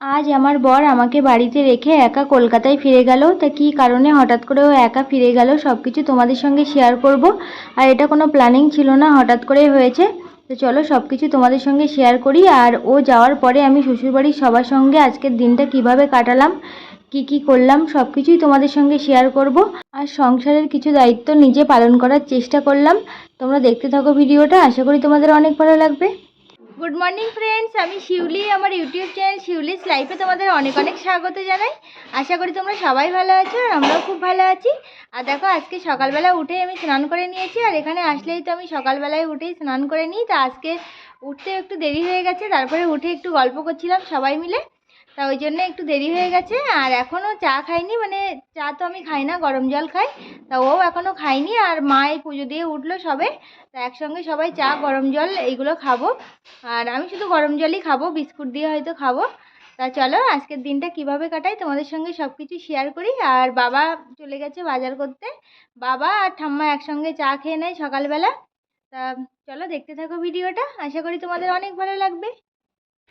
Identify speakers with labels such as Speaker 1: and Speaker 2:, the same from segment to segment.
Speaker 1: আজ আমার বর আমাকে বাড়িতে রেখে একা কলকাতায় ফিরে গেল। তা কী কারণে হঠাৎ করে ও একা ফিরে গেল? সব কিছু তোমাদের সঙ্গে শেয়ার করব। আর এটা কোনো প্ল্যানিং ছিল না, হঠাৎ করেই হয়েছে। তো চলো সব কিছু তোমাদের সঙ্গে শেয়ার করি। আর ও যাওয়ার পরে আমি শ্বশুরবাড়ির সবার সঙ্গে আজকের দিনটা কীভাবে কাটালাম, কি কি করলাম সব কিছুই তোমাদের সঙ্গে শেয়ার করব। আর সংসারের কিছু দায়িত্ব নিজে পালন করার চেষ্টা করলাম। তোমরা দেখতে থাকো ভিডিওটা, আশা করি তোমাদের অনেক ভালো লাগবে। গুড মর্নিং ফ্রেন্ডস আমি শিউলি, আমার ইউটিউব চ্যানেল শিউলিস লাইফে তোমাদের অনেক অনেক স্বাগত জানাই। আশা করি তোমরা সবাই ভালো আছো আর আমরাও খুব ভালো আছি। আর দেখো, আজকে সকালবেলা উঠে আমি স্নান করে নিয়েছি আর এখানে আসলেই তো আমি সকালবেলায় উঠেই স্নান করে নিই। তা আজকে উঠতে একটু দেরি হয়ে গেছে, তারপরে উঠে একটু গল্প করছিলাম সবাই মিলে। তা ওই জন্য একটু দেরি হয়ে গেছে, আর এখনও চা খাইনি মানে চা তো আমি খাই না, গরম জল খাই। তা ও এখনও খাইনি, আর মা এই পুজো দিয়ে উঠল সবে, তা একসঙ্গে সবাই চা, গরম জল এইগুলো খাব। আর আমি শুধু গরম জলই খাব, বিস্কুট দিয়ে হয়তো খাব। তা চলো, আজকের দিনটা কীভাবে কাটাই, তোমাদের সঙ্গে সব কিছু শেয়ার করি। আর বাবা চলে গেছে বাজার করতে। বাবা আর ঠাম্মা একসঙ্গে চা খেয়ে নেয় সকালবেলা। তা চলো, দেখতে থাকো ভিডিওটা। আশা করি তোমাদের অনেক ভালো লাগবে।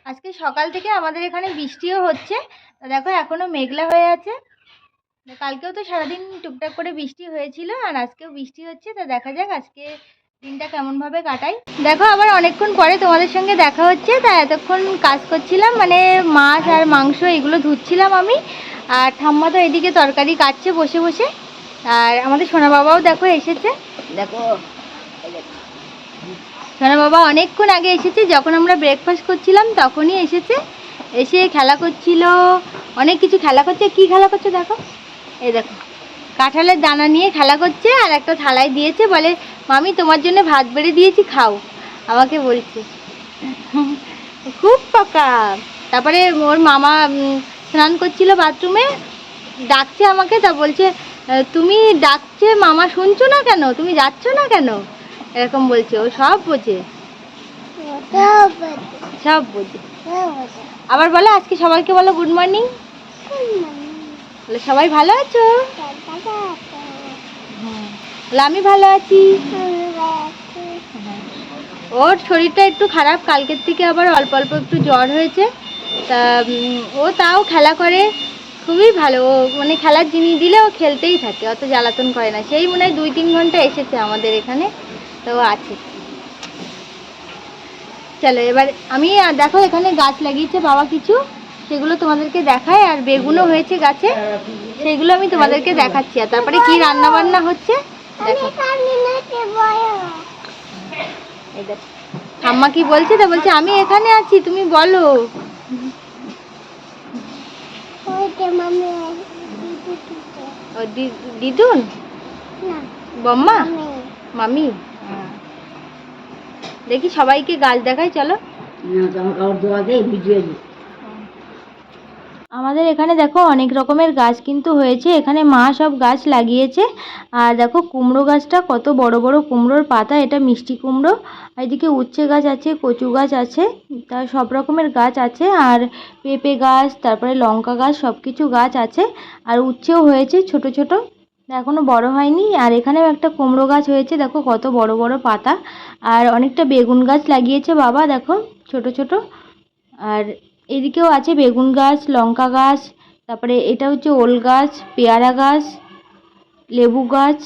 Speaker 1: আজকে সকাল থেকে আমাদের এখানে বৃষ্টিও হচ্ছে। দেখো এখনও মেঘলা হয়ে আছে। কালকেও তো সারাদিন টুকটাক করে বৃষ্টি হয়েছিল আর আজকেও বৃষ্টি হচ্ছে। তা দেখা যাক আজকে দিনটা কেমনভাবে কাটাই। দেখো, আবার অনেকক্ষণ পরে তোমাদের সঙ্গে দেখা হচ্ছে। তা এতক্ষণ কাজ করছিলাম মানে মাছ আর মাংস এগুলো ধুচ্ছিলাম আমি। আর ঠাম্মা তো এদিকে তরকারি কাটছে বসে বসে। আর আমাদের সোনা বাবাও দেখো এসেছে।
Speaker 2: দেখো
Speaker 1: সোনা বাবা, অনেকক্ষণ আগে এসেছে। যখন আমরা ব্রেকফাস্ট করছিলাম, তখনই এসেছে। এসে খেলা করছিল। অনেক কিছু খেলা করছে। কি খেলা করছে দেখো? এই দেখো। কাঁঠালের দানা নিয়ে খেলা করছে আর একটা থালায় দিয়েছে। বলে, মামি, তোমার জন্য ভাত বেড়ে দিয়েছি, খাও। আমাকে বলছে। খুব পাকা। তারপরে ওর মামা স্নান করছিল বাথরুমে ডাকছে আমাকে। তা বলছে, তুমি ডাকছে মামা, শুনছো না কেন? তুমি যাচ্ছ না কেন? এরকম বলছে, ও সব বোঝে। সব বোঝে। আবার বলো, আজকে সবাইকে বলো গুড মর্নিং বলে, সবাই ভালো আছো? আমি ভালো আছি। ওর শরীরটা একটু খারাপ, কালকের থেকে আবার অল্প অল্প একটু জ্বর হয়েছে। তা ও তাও খেলা করে, খুবই ভালো। ও মানে খেলার জিনিস দিলে ও খেলতেই থাকে, অত জ্বালাতন করে না। সেই মনে হয় দুই তিন ঘণ্টা এসেছে আমাদের এখানে। তো আছে। চলো এবার আমি দেখো এখানে গাছ লাগিয়েছে বাবা কিছু। সেগুলো তোমাদেরকে দেখায় আর বেগুনও হয়েছে গাছে। সেগুলো আমি তোমাদেরকে দেখাচ্ছি। আর তারপরে কি রান্না বান্না হচ্ছে ঠাম্মা কি বলছে? তা বলছে আমি এখানে আছি তুমি বলো। দিদুন? বম্মা? মামি। দেখি সবাইকে গাছ দেখাই চলো। আমাদের এখানে দেখো অনেক রকমের গাছ কিন্তু হয়েছে এখানে মা সব গাছ লাগিয়েছে। আর দেখো কুমড়ো গাছটা কত বড় বড় কুমড়োর পাতা এটা মিষ্টি কুমড়ো। এদিকে উচ্ছে গাছ আছে কচু গাছ আছে তা সব রকমের গাছ আছে। আর পেঁপে গাছ তারপরে লঙ্কা গাছ সব কিছু গাছ আছে। আর উচ্ছেও হয়েছে ছোট ছোট। এখনও বড় হয়নি। আর এখানেও একটা কুমড়ো গাছ হয়েছে, দেখো কত বড় বড় পাতা। আর অনেকটা বেগুন গাছ লাগিয়েছে বাবা, দেখো ছোট ছোট। আর এদিকেও আছে বেগুন গাছ, লঙ্কা গাছ, তারপরে এটা হচ্ছে ওল গাছ, পেয়ারা গাছ, লেবু গাছ।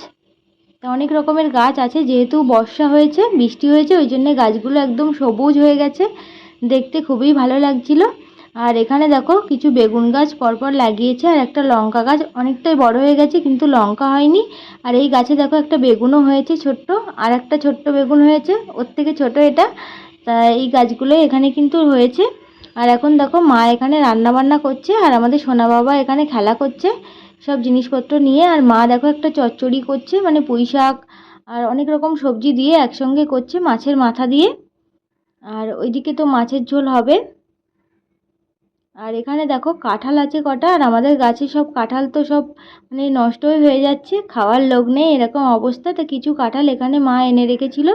Speaker 1: অনেক রকমের গাছ আছে, যেহেতু বর্ষা হয়েছে, বৃষ্টি হয়েছে, ওই জন্য গাছগুলো একদম সবুজ হয়ে গেছে। দেখতে খুবই ভালো লাগছিল। আর এখানে দেখো কিছু বেগুন গাছ পরপর লাগিয়েছে, আর একটা লঙ্কা গাছ অনেকটাই বড় হয়ে গেছে, কিন্তু লঙ্কা হয়নি। আর এই গাছে দেখো একটা বেগুনও হয়েছে ছোট্ট, আর একটা ছোট্ট বেগুন হয়েছে, ওর থেকে ছোট এটা। তা এই গাছগুলো এখানে কিন্তু হয়েছে। আর এখন দেখো মা এখানে রান্না বান্না করছে, আর আমাদের সোনা বাবা এখানে খেলা করছে সব জিনিসপত্র নিয়ে। আর মা দেখো একটা চচ্চড়ি করছে মানে পুঁই শাক আর অনেক রকম সবজি দিয়ে একসঙ্গে করছে মাছের মাথা দিয়ে। আর ওইদিকে তো মাছের ঝোল হবে। আর এখানে দেখো কাঁঠাল আছে কটা, আর আমাদের গাছে সব কাঁঠাল তো সব মানে নষ্টই হয়ে যাচ্ছে, খাওয়ার লোক নেই, এরকম অবস্থা। তো কিছু কাঁঠাল এখানে মা এনে রেখেছিল,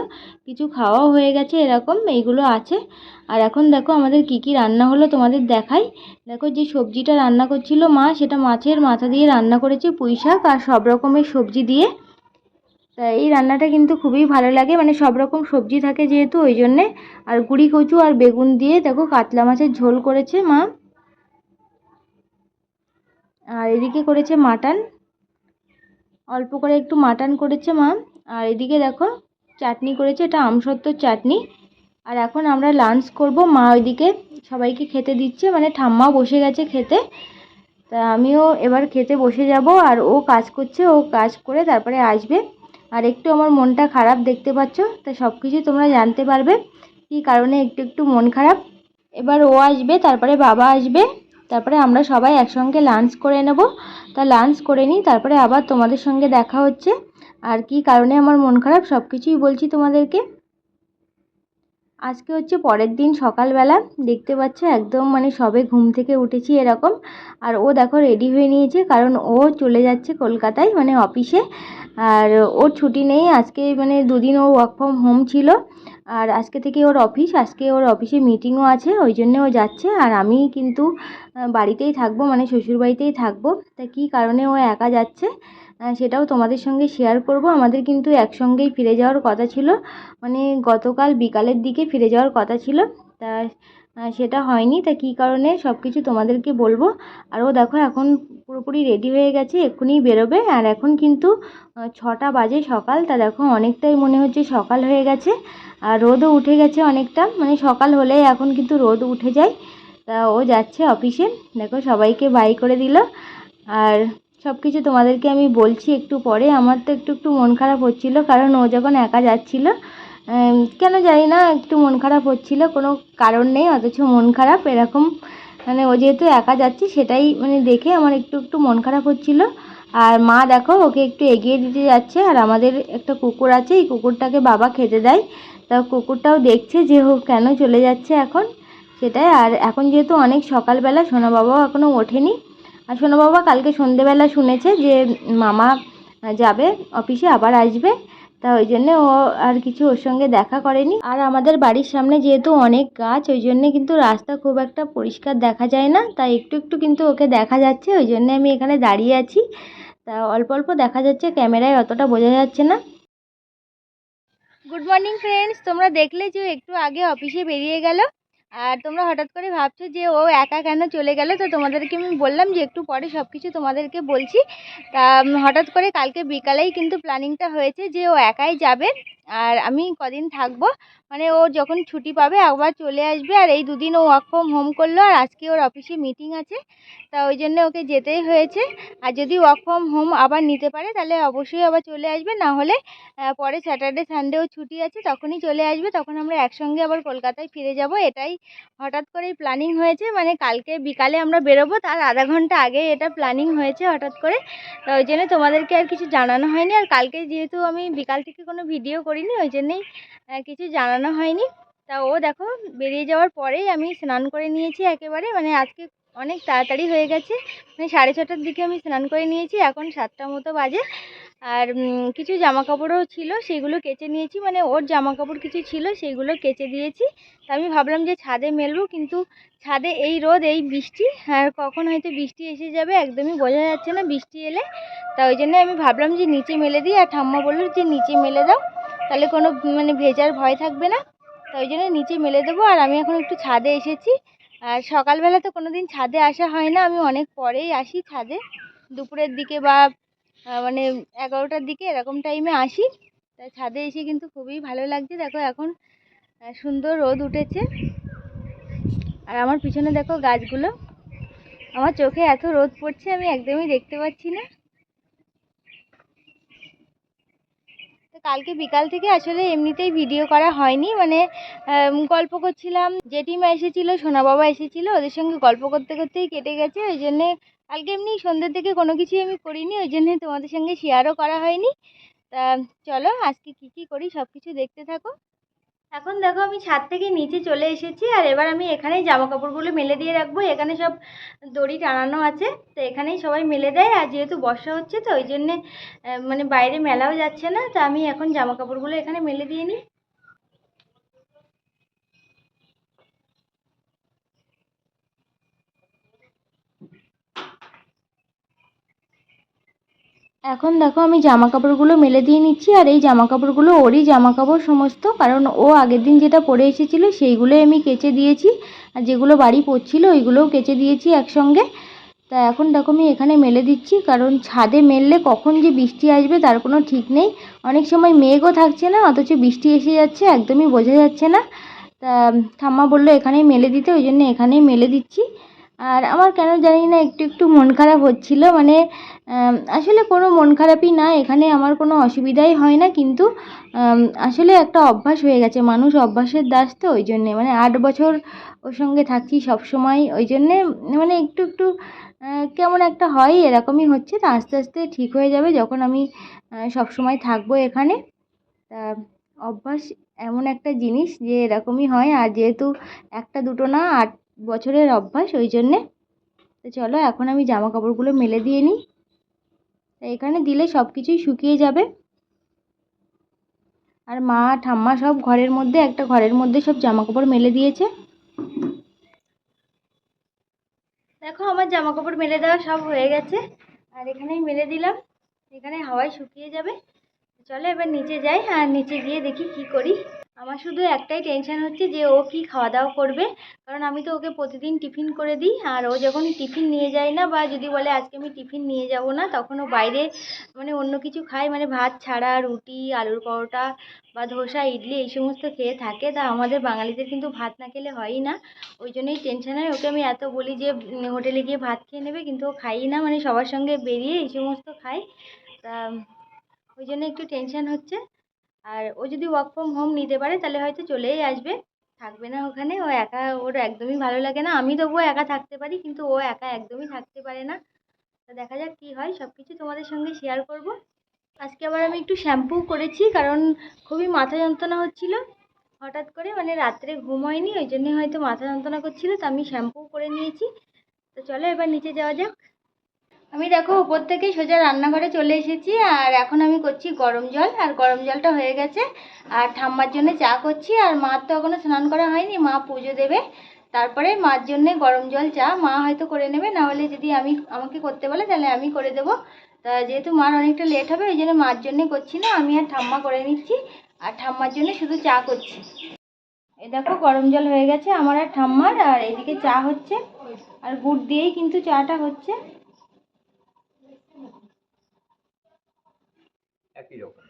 Speaker 1: কিছু খাওয়াও হয়ে গেছে এরকম, এইগুলো আছে। আর এখন দেখো আমাদের কি কি রান্না হলো তোমাদের দেখাই। দেখো যে সবজিটা রান্না করছিল মা, সেটা মাছের মাথা দিয়ে রান্না করেছে পুঁই শাক আর সব রকমের সবজি দিয়ে। তা এই রান্নাটা কিন্তু খুবই ভালো লাগে মানে সব রকম সবজি থাকে যেহেতু, ওই জন্যে। আর গুঁড়ি কচু আর বেগুন দিয়ে দেখো কাতলা মাছের ঝোল করেছে মা। আর এদিকে করেছে মাটন। অল্প করে একটু মাটন করেছে মা। আর এদিকে দেখো, চাটনি করেছে, এটা আমসত্ত্বর চাটনি। আর এখন আমরা লাঞ্চ করব। মা ওইদিকে সবাইকে খেতে দিচ্ছে মানে ঠাম্মাও বসে গেছে খেতে। তা আমিও এবার খেতে বসে যাব, আর ও কাজ করছে, ও কাজ করে তারপরে আসবে। আর একটু আমার মনটা খারাপ দেখতে পাচ্ছ, তা সব কিছু তোমরা জানতে পারবে, কী কারণে একটু একটু মন খারাপ। এবার ও আসবে, তারপরে বাবা আসবে। তারপরে আমরা সবাই একসঙ্গে লাঞ্চ করে নেব। তা লাঞ্চ করে নিই, তারপরে আবার তোমাদের সঙ্গে দেখা হচ্ছে। আর কি কারণে আমার মন খারাপ সব কিছুই বলছি তোমাদেরকে। আজকে হচ্ছে পরের দিন সকালবেলা দেখতে পাচ্ছ একদম মানে সবে ঘুম থেকে উঠেছি এরকম। আর ও দেখো রেডি হয়ে নিয়েছে কারণ ও চলে যাচ্ছে কলকাতায় মানে অফিসে আর ওর ছুটি নেই, আজকে মানে দুদিন ও ওয়ার্ক ফ্রম হোম ছিল। আর আজকে থেকে ওর অফিস আজকে ওর অফিসে মিটিংও আছে, ওই জন্যে ও যাচ্ছে। আর আমি কিন্তু বাড়িতেই থাকব মানে শ্বশুরবাড়িতেই থাকব। তা কী কারণে ও একা যাচ্ছে? সেটাও তোমাদের সঙ্গে শেয়ার করব। আমাদের কিন্তু একসঙ্গেই ফিরে যাওয়ার কথা ছিল। মানে গতকাল বিকালের দিকে ফিরে যাওয়ার কথা ছিল। তা সেটা হয়নি। তা কী কারণে সব কিছু তোমাদেরকে বলব। আর ও দেখো, এখন পুরোপুরি রেডি হয়ে গেছে, এক্ষুনি বেরোবে। আর এখন কিন্তু ছটা বাজে সকাল। তা দেখো, অনেকটাই মনে হচ্ছে সকাল হয়ে গেছে। আর রোদও উঠে গেছে অনেকটা। মানে সকাল হলেই এখন কিন্তু রোদ উঠে যায়। তা ও যাচ্ছে অফিসে। দেখো, সবাইকে বাই করে দিল। আর সব কিছু তোমাদেরকে আমি বলছি একটু পরে। আমার তো একটু একটু মন খারাপ হচ্ছিল, কারণ ও যখন একা যাচ্ছিল কেন জানি না, একটু মন খারাপ হচ্ছিল, কোনো কারণ নেই, অথচ মন খারাপ, এরকম। মানে ও যেহেতু একা যাচ্ছে, সেটাই মানে দেখে আমার একটু একটু মন খারাপ হচ্ছিল। আর মা দেখো, ওকে একটু এগিয়ে দিতে যাচ্ছে, আর আমাদের একটা কুকুর আছে, এই কুকুরটাকে বাবা খেতে দেয়। তা কুকুরটাও দেখছে যে ও কেন চলে যাচ্ছে এখন, সেটাই। আর এখন যেহেতু অনেক সকালবেলা, সোনা বাবাও এখনও ওঠেনি আর শোনো বাবা, কালকে সন্ধেবেলা শুনেছে যে মামা যাবে, অফিসে আবার আসবে। তা ওই জন্যে ও আর কিছু ওর সঙ্গে দেখা করেনি। আর আমাদের বাড়ির সামনে যেহেতু অনেক গাছ, ওই জন্যে কিন্তু রাস্তা খুব একটা পরিষ্কার দেখা যায় না। তাই একটু একটু কিন্তু ওকে দেখা যাচ্ছে, ওই জন্যে আমি এখানে দাঁড়িয়ে আছি। তা অল্প অল্প দেখা যাচ্ছে, ক্যামেরায় অতটা বোঝা যাচ্ছে না। গুড মর্নিং ফ্রেন্ডস তোমরা দেখলে যে একটু আগে অফিসে বেরিয়ে গেল। আর তোমরা হঠাৎ করে ভাবছ যে ও একা কেন চলে গেল? তো তোমাদেরকে আমি বললাম যে একটু পরে সব কিছু তোমাদেরকে বলছি। তা হঠাৎ করে কালকে বিকালেই কিন্তু প্ল্যানিংটা হয়েছে যে ও একাই যাবে। আর আমি কদিন থাকব? মানে ও যখন ছুটি পাবে আবার চলে আসবে আর এই দুদিন ও ওয়ার্ক ফ্রম হোম করল আর আজকে ওর অফিসে মিটিং আছে। তা ওই জন্য ওকে যেতেই হয়েছে। আর যদি ওয়ার্ক ফ্রম হোম আবার নিতে পারে তাহলে অবশ্যই আবার চলে আসবে। না হলে পরে স্যাটারডে সানডেও ছুটি আছে, তখনই চলে আসবে। তখন আমরা একসঙ্গে আবার কলকাতায় ফিরে যাব। এটাই হঠাৎ করেই প্ল্যানিং হয়েছে। মানে কালকে বিকালে আমরা বেরোবো, তার আধা ঘণ্টা আগে এটা প্ল্যানিং হয়েছে হঠাৎ করে। ওই জন্য তোমাদেরকে আর কিছু জানানো হয়নি। আর কালকে যেহেতু আমি বিকাল থেকে কোনো ভিডিও করিনি, ওই জন্যেই কিছু জানানো হয়নি। তা ও দেখো বেরিয়ে যাওয়ার পরেই আমি স্নান করে নিয়েছি একেবারে। মানে আজকে অনেক তাড়াতাড়ি হয়ে গেছে। মানে সাড়ে ছটার দিকে আমি স্নান করে নিয়েছি। এখন সাতটা মতো বাজে। আর কিছু জামা কাপড়ও ছিল, সেগুলো কেচে নিয়েছি। মানে ওর জামা কাপড় কিছু ছিল সেইগুলো কেচে দিয়েছি। তা আমি ভাবলাম যে ছাদে মেলবো, কিন্তু ছাদে এই রোদ, এই বৃষ্টি, আর কখন হয়তো বৃষ্টি এসে যাবে একদমই বোঝা যাচ্ছে না বৃষ্টি এলে। তা ওই জন্য আমি ভাবলাম যে নিচে মেলে দিই, আর ঠাম্মা বলল যে নিচে মেলে দাও, তাহলে কোনো মানে ভেজার ভয় থাকবে না। তা ওই জন্য নিচে মেলে দেবো, আর আমি এখন একটু ছাদে এসেছি। আর সকালবেলা তো কোনো দিন ছাদে আসা হয় না, আমি অনেক পরেই আসি ছাদে। দুপুরের দিকে বা মানে এগারোটার দিকে এরকম টাইমে আসি। তাই ছাদে এসে কিন্তু খুবই ভালো লাগছে। দেখো এখন সুন্দর রোদ উঠেছে। আর আমার পিছনে দেখো গাছগুলো। আমার চোখে এত রোদ পড়ছে, আমি একদমই দেখতে পাচ্ছি না। তো কালকে বিকাল থেকে আসলে এমনিতেই ভিডিও করা হয়নি। মানে গল্প করছিলাম, জেঠিমা এসেছিল সোনা বাবা এসেছিল, ওদের সঙ্গে গল্প করতে করতেই কেটে গেছে। ওই জন্যে কালকে এমনি সন্ধ্যের থেকে কোনো কিছুই আমি করিনি, ওই জন্যে তোমাদের সঙ্গে শেয়ারও করা হয়নি। তা চলো আজকে কী কী করি সব কিছু দেখতে থাকো। এখন দেখো আমি ছাদ থেকে নিচে চলে এসেছি, আর এবার আমি এখানেই জামা কাপড়গুলো মেলে দিয়ে রাখব। এখানে সব দড়ি টানানো আছে, তো এখানেই সবাই মেলে দেয়। আর যেহেতু বর্ষা হচ্ছে, তো ওই জন্যে মানে বাইরে মেলাও যাচ্ছে না, তা আমি এখন জামা কাপড়গুলো এখানে মেলে দিয়ে নিই। এখন দেখো আমি জামা কাপড়গুলো মেলে দিয়ে নিচ্ছি, আর এই জামা কাপড়গুলো ওরই জামা কাপড় সমস্ত, কারণ ও আগের দিন যেটা পরে এসেছিল সেইগুলোই আমি কেচে দিয়েছি, আর যেগুলো বাড়ি পড়ছিল ওইগুলোও কেচে দিয়েছি একসঙ্গে। তা এখন দেখো আমি এখানে মেলে দিচ্ছি, কারণ ছাদে মেললে কখন যে বৃষ্টি আসবে তার কোনো ঠিক নেই। অনেক সময় মেঘও থাকছে না, অথচ বৃষ্টি এসে যাচ্ছে, একদমই বোঝা যাচ্ছে না। তা ঠাম্মা বলল এখানেই মেলে দিতে, ওই জন্য এখানেই মেলে দিচ্ছি। আর আমার কেন জানি না, একটু একটু মন খারাপ হচ্ছিল। মানে আসলে কোনো মন খারাপই না, এখানে আমার কোনো অসুবিধাই হয় না, কিন্তু আসলে একটা অভ্যাস হয়ে গেছে। মানুষ অভ্যাসের দাস তো, ওই জন্যে। মানে আট বছর ওর সঙ্গে থাকছি সব সময় ওই জন্যে মানে একটু একটু কেমন একটা হয়, এরকমই হচ্ছে। তা আস্তে আস্তে ঠিক হয়ে যাবে যখন আমি সব সময় থাকব এখানে। তা অভ্যাস এমন একটা জিনিস যে, এরকমই হয়। আর যেহেতু একটা দুটো না, আট বছরের অভ্যাস, ওই জন্যে। তো চলো, এখন আমি জামা কাপড়গুলো মেলে দিয়ে নিই। এখানে দিলে সব কিছুই শুকিয়ে যাবে। আর মা, ঠাম্মা সব ঘরের মধ্যে, একটা ঘরের মধ্যে সব জামা কাপড় মেলে দিয়েছে। দেখো, আমার জামা কাপড় মেলে দেওয়া সব হয়ে গেছে। আর এখানেই মেলে দিলাম। এখানে হাওয়ায় শুকিয়ে যাবে। চলো, এবার নিচে যাই, আর নিচে গিয়ে দেখি কি করি। আমার শুধু একটাই টেনশন হচ্ছে যে ও কি খাওয়া দাওয়া করবে। কারণ আমি তো ওকে প্রতিদিন টিফিন করে দিই, আর ও যখন টিফিন নিয়ে যায় না বা যদি বলে আজকে আমি টিফিন নিয়ে যাব না, তখন ও বাইরে মানে অন্য কিছু খায়। মানে ভাত ছাড়া, রুটি, আলুর পরোটা বা ধোসা, ইডলি এই সমস্ত খেয়ে থাকে। তা আমাদের বাঙালিদের কিন্তু ভাত না খেলে হয়ই না। ওই জন্যই টেনশন হয়। ওকে আমি এত বলি যে হোটেলে গিয়ে ভাত খেয়ে নেবে, কিন্তু ও খায়ই না। মানে সবার সঙ্গে বেরিয়ে এই সমস্ত খায়। তা ওই জন্য একটু টেনশন হচ্ছে। আর ও যদি ওয়ার্ক ফ্রম হোম নিতে পারে, তাহলে হয়তো চলেই আসবে। থাকবে না ওখানে, ও একা, ওর একদমই ভালো লাগে না। আমি তবুও একা থাকতে পারি, কিন্তু ও একা একদমই থাকতে পারে না। তো দেখা যাক কী হয় সব কিছু তোমাদের সঙ্গে শেয়ার করব। আজকে আবার আমি একটু শ্যাম্পু করেছি, কারণ খুবই মাথা যন্ত্রণা হচ্ছিল। হঠাৎ করে মানে রাত্রে ঘুম হয়নি, ওই জন্যে হয়তো মাথা যন্ত্রণা করছিল, তো আমি শ্যাম্পু করে নিয়েছি। তো চলো এবার নিচে যাওয়া যাক। আমি দেখো উপর থেকে সোজা রান্নাঘরে চলে এসেছি, আর এখন আমি করছি গরম জল, আর গরম জলটা হয়ে গেছে। আর ঠাম্মার জন্য চা করছি, আর মার তো এখনও স্নান করা হয়নি, মা পুজো দেবে। তারপরে মার জন্যে গরম জল চা, মা হয়তো করে নেবে, না হলে যদি আমি আমাকে করতে বলে, তাহলে আমি করে দেবো। তা যেহেতু মার অনেকটা লেট হবে, ওই জন্য মার জন্যে করছি না, আমি আর ঠাম্মা করে নিচ্ছি, আর ঠাম্মার জন্য শুধু চা করছি। এই দেখো গরম জল হয়ে গেছে আমার আর ঠাম্মার, আর এদিকে চা হচ্ছে, আর গুড় দিয়েই কিন্তু চাটা হচ্ছে।
Speaker 3: একই রকম।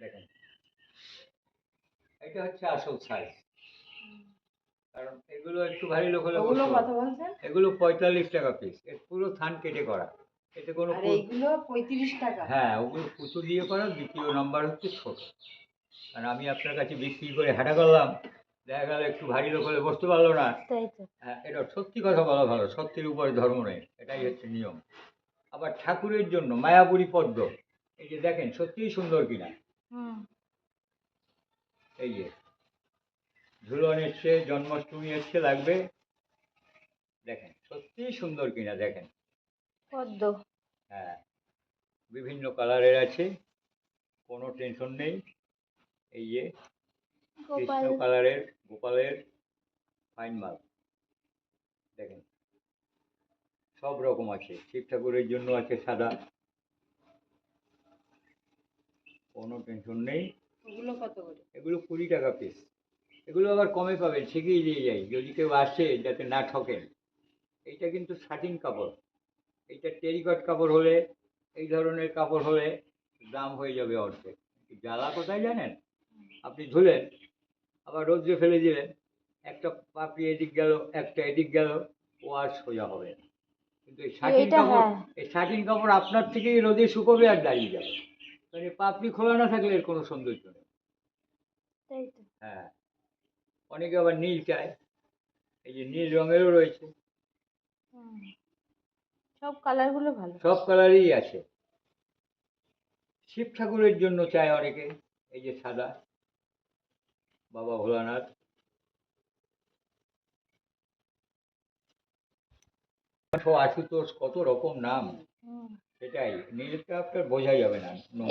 Speaker 3: দেখেন। এটা হচ্ছে আসল সাইজ কারণ এগুলো একটু ভারী লোক হলে এগুলো পঁয়তাল্লিশ টাকা পিস এর পুরো থান কেটে করা। এতে কোনো
Speaker 1: এইগুলো পঁয়ত্রিশ টাকা।
Speaker 3: হ্যাঁ ওগুলো পুতুল দিয়ে করা দ্বিতীয় নাম্বার হচ্ছে ছোট। আর আমি আপনার কাছে বিক্রি করে হাঁটা করলাম দেখা গেল একটু ভারী লোক হলে বসতে পারল না। হ্যাঁ এটা সত্যি কথা বলা ভালো সত্যির উপরে ধর্ম নেই। এটাই হচ্ছে নিয়ম। আবার ঠাকুরের জন্য মায়াপুরী পদ্ম। এই যে দেখেন সত্যিই সুন্দর কিনা। এই যে ঝুলন এসছে জন্মাষ্টমী এসছে লাগবে। দেখেন সত্যিই সুন্দর কিনা দেখেন।
Speaker 1: পদ্ম।
Speaker 3: হ্যাঁ বিভিন্ন কালারের আছে কোনো টেনশন নেই। এই যে কৃষ্ণ কালারের গোপালের ফাইন মাল দেখেন সব রকম আছে শিব ঠাকুরের জন্য আছে সাদা। কোনো টেনশন নেই।
Speaker 1: ওগুলো কত করে?
Speaker 3: এগুলো কুড়ি টাকা পিস এগুলো আবার কমে পাবেন শিখিয়ে দিয়ে যাই। যদি কেউ আসে যাতে না ঠকেন। এইটা কিন্তু শাটিন কাপড়। এইটা টেরিকট কাপড় হলে এই ধরনের কাপড় হলে দাম হয়ে যাবে অর্ধেক। জ্বালা কোথায় জানেন? আপনি ধুলেন আবার রোদ্রে ফেলে দিলেন একটা পাপড়ি এদিক গেল একটা এদিক গেল ও আর সোজা হবে। না কিন্তু এই শাটিন কাপড়
Speaker 1: হ্যাঁ।
Speaker 3: এই শাটিন কাপড় আপনার থেকেই রোদে শুকোবে আর দাঁড়িয়ে যাবে। এই পাপড়ি খোলা না থাকলে এর কোনো সৌন্দর্য নেই। হ্যাঁ অনেকে আবার নীল চায় এই যে নীল রঙেরও রয়েছে।
Speaker 1: সব কালারগুলো ভালো।
Speaker 3: সব কালারই আছে। শিব ঠাকুরের জন্য চায় অনেকে এই যে সাদা। বাবা ভোলানাথ। আশুতোষ কত রকম নাম।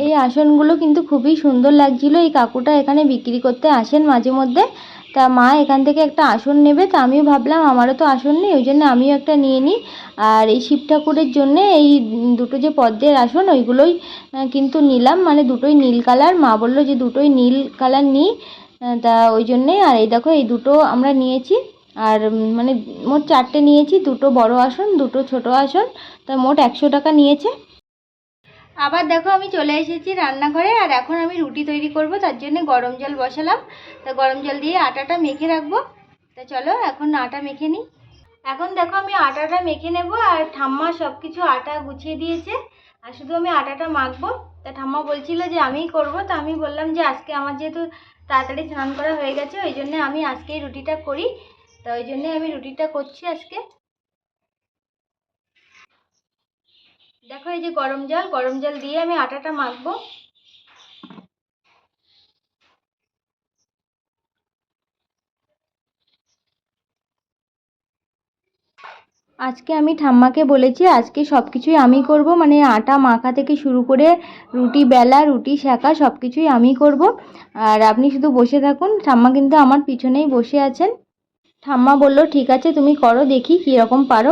Speaker 1: এই আসনগুলো কিন্তু খুবই সুন্দর লাগছিল। এই কাকুটা এখানে বিক্রি করতে আসেন মাঝে মধ্যে। তা মা এখান থেকে একটা আসন নেবে, তা আমিও ভাবলাম আমারও তো আসন নেই, ওই জন্য আমিও একটা নিয়ে নিই। আর এই শিব ঠাকুরের জন্যে এই দুটো যে পদ্মের আসন, ওইগুলোই কিন্তু নিলাম। মানে দুটোই নীল কালার, মা বলল যে দুটোই নীল কালার নিই তা ওই জন্যেই। আর এই দেখো, এই দুটো আমরা নিয়েছি। আর মানে মোট চারটে নিয়েছি, দুটো বড় আসন, দুটো ছোট আসন, তা মোট একশো টাকা নিয়েছে। আবার দেখো আমি চলে এসেছি রান্নাঘরে, আর এখন আমি রুটি তৈরি করব, তার জন্য গরম জল বসালাম। তা গরম জল দিয়ে আটাটা মেখে রাখব। তা চলো, এখন আটা মেখে নিই। এখন দেখো আমি আটাটা মেখে নেব, আর ঠাম্মা সব কিছু আটা গুছিয়ে দিয়েছে। আর শুধু আমি আটাটা মাখবো। তা ঠাম্মা বলছিল যে আমিই করব, তা আমি বললাম যে আজকে আমার যেহেতু তাড়াতাড়ি স্নান করা হয়ে গেছে, ওই জন্য আমি আজকেই রুটিটা করি। তা ওই জন্যে আমি রুটিটা করছি আজকে। দেখো এই যে গরম জল গরম জল দিয়ে আমি আটাটা মাখবো। আজকে আমি ঠাম্মাকে বলেছি, আজকে সব কিছুই আমি করব মানে আটা মাখা থেকে শুরু করে রুটি বেলা, রুটি সেঁকা সব কিছুই আমি করব। আর আপনি শুধু বসে থাকুন, ঠাম্মা কিন্তু আমার পিছনেই বসে আছেন। ঠাম্মা বলল, ঠিক আছে, তুমি করো, দেখি কীরকম পারো।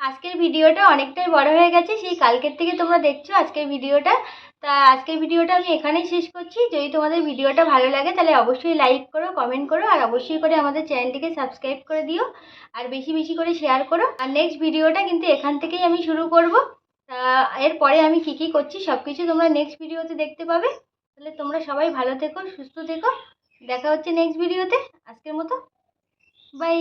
Speaker 1: আজকের ভিডিওটা অনেকটাই বড় হয়ে গেছে, সেই কালকের থেকে তোমরা দেখছ আজকের ভিডিওটা। তা আজকের ভিডিওটা আমি এখানেই শেষ করছি। যদি তোমাদের ভিডিওটা ভালো লাগে, তাহলে অবশ্যই লাইক করো, কমেন্ট করো, আর অবশ্যই করে আমাদের চ্যানেলটিকে সাবস্ক্রাইব করে দিও, আর বেশি বেশি করে শেয়ার করো। আর নেক্সট ভিডিওটা কিন্তু এখান থেকেই আমি শুরু করব। তা এরপরে আমি কী কী করছি সব কিছু তোমরা নেক্সট ভিডিওতে দেখতে পাবে। তাহলে তোমরা সবাই ভালো থেকো সুস্থ থেকো। দেখা হচ্ছে নেক্সট ভিডিওতে আজকের মতো বাই